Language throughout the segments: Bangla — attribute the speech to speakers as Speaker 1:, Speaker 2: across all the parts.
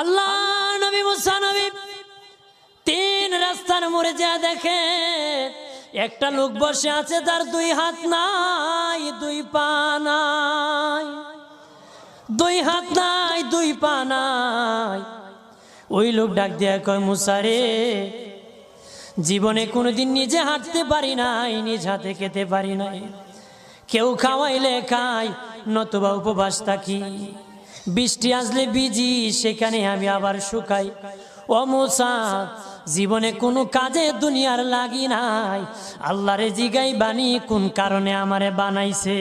Speaker 1: আল্লাহ তিন রাস্তার মোড়ে যা দেখে, একটা লোক বসে আছে, তার দুই হাত নাই, দুই পা নাই। দুই হাত নাই, দুই পা নাই। ওই লোক ডাক দিয়া কয় মুসারে জীবনে কোনোদিন নিজে হাঁটতে পারি নাই, নিজ হাতে খেতে পারি নাই। কেউ খাওয়াইলে খাই, নতুবা উপবাস থাকি। বৃষ্টি আসলে বিজি সেখানে আমি আবার শুকাই। ও মুসা, জীবনে কোনো কাজে দুনিয়ার লাগি নাই। আল্লাহরে জিগাই বানি কোন কারণে আমারে বানাইছে?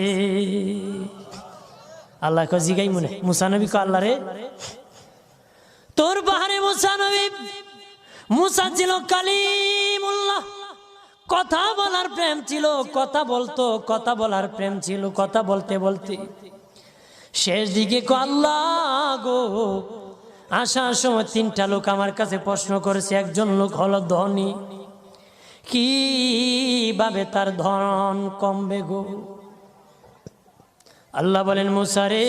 Speaker 1: আল্লাহ ক জিগাই মনে মুসানবী ক আল্লাহরে তোর বাহারে মুসানবী মুসা ছিল কালিমুল্লাহ। কথা বলার প্রেম ছিল, কথা বলতো, কথা বলার প্রেম ছিল, কথা বলতে বলতে। শেষ দিকে গো, আসার সময় তিনটা লোক আমার কাছে প্রশ্ন করেছে, একজন লোক হলো ধনী। কীভাবে তার ধন কমবে গো? আল্লাহ বলেন মুসারে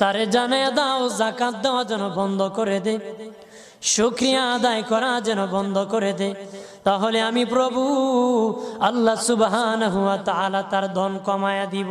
Speaker 1: তারে জানায় দাও, জাকাত দেওয়া যেন বন্ধ করে দে। শুক্রিয়া আদায় করা যেন বন্ধ করে দে। তাহলে আমি প্রভু আল্লাহ সুবাহান হুয়া তালা তার ধন কমায়া দিব।